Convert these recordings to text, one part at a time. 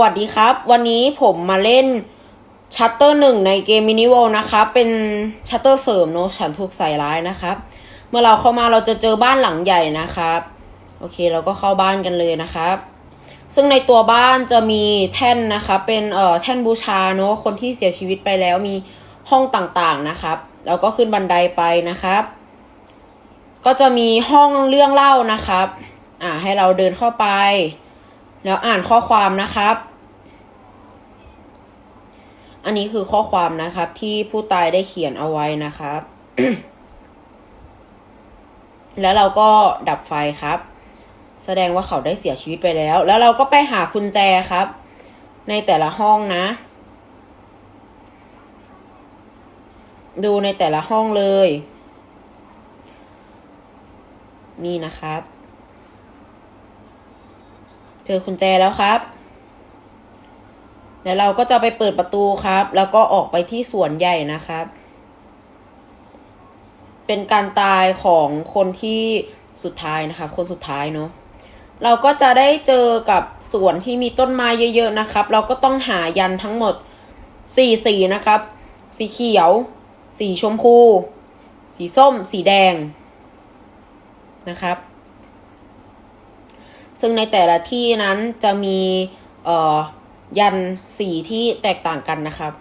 วัสดีครับ วันนี้ผมมาเล่นชัตเตอร์หนึ่งในเกมมินิวอลนะครับเป็นชัตเตอร์เสริมเนอะฉันถูกใส่ร้ายนะครับ เมื่อเราเข้ามาเราจะเจอบ้านหลังใหญ่นะครับ โอเคเราก็เข้าบ้านกันเลยนะครับ ซึ่งในตัวบ้านจะมีแท่นนะครับเป็นเอ่อแท่นบูชาเนอะคนที่เสียชีวิตไปแล้วมีห้องต่างๆนะครับแล้วก็ขึ้นบันไดไปนะครับ ก็จะมีห้องเรื่องเล่านะครับ อ่าให้เราเดินเข้าไป แล้วอ่านข้อความนะครับ อันนี้คือข้อความนะครับ ที่ผู้ตายได้เขียนเอาไว้นะครับ แล้วเราก็ดับไฟครับ แสดงว่าเขาได้เสียชีวิตไปแล้ว แล้วเราก็ไปหากุญแจครับ ในแต่ละห้องนะ ดูในแต่ละห้องเลย นี่นะครับ เจอกุญแจแล้วครับแล้วเราก็จะไปเปิดประตูครับ แล้วก็ออกไปที่สวนใหญ่นะครับ เป็นการตายของคนที่สุดท้ายนะครับ คนสุดท้ายเนาะเราก็จะได้เจอกับสวนที่มีต้นไม้เยอะ ๆนะครับ เราก็ต้องหายันทั้งหมดสี่สีนะครับ สีเขียว สีชมพู สีส้ม สีแดงนะครับ ซึ่งในแต่ละที่นั้นจะมีเออยันสีที่แตกต่างกันนะครับ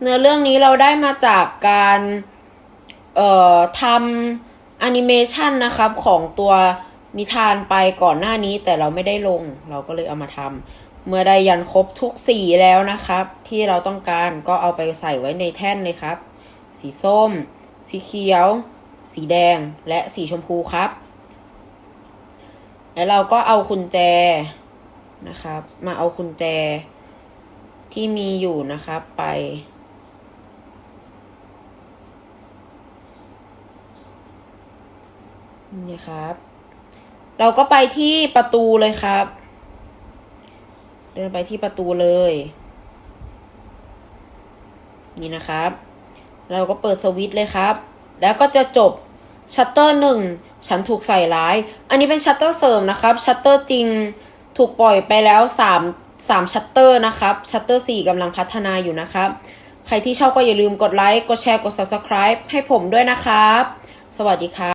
เนื้อเรื่องนี้เราได้มาจากการเอ่อทำแอนิเมชันนะครับของตัวนิทานไปก่อนหน้านี้แต่เราไม่ได้ลง เราก็เลยเอามาทำเมื่อได้ยันครบทุกสีแล้วนะครับ ที่เราต้องการก็เอาไปใส่ไว้ในแท่นเลยครับ สีส้ม สีเขียว สีแดงและสีชมพูครับ แล้วเราก็เอากุญแจนะครับ มาเอากุญแจที่มีอยู่นะครับไปนี่ครับ เราก็ไปที่ประตูเลยครับ เดินไปที่ประตูเลย นี่นะครับ เราก็เปิดสวิตช์เลยครับ แล้วก็จะจบชัตเตอร์หนึ่งฉันถูกใส่ร้าย อันนี้เป็นชัตเตอร์เสริมนะครับชัตเตอร์จริงถูกปล่อยไปแล้วสามสามชัตเตอร์นะครับชัตเตอร์สี่กำลังพัฒนาอยู่นะครับ ใครที่ชอบก็อย่าลืมกดไลค์ กดแชร์ กด subscribe ให้ผมด้วยนะครับ สวัสดีครับ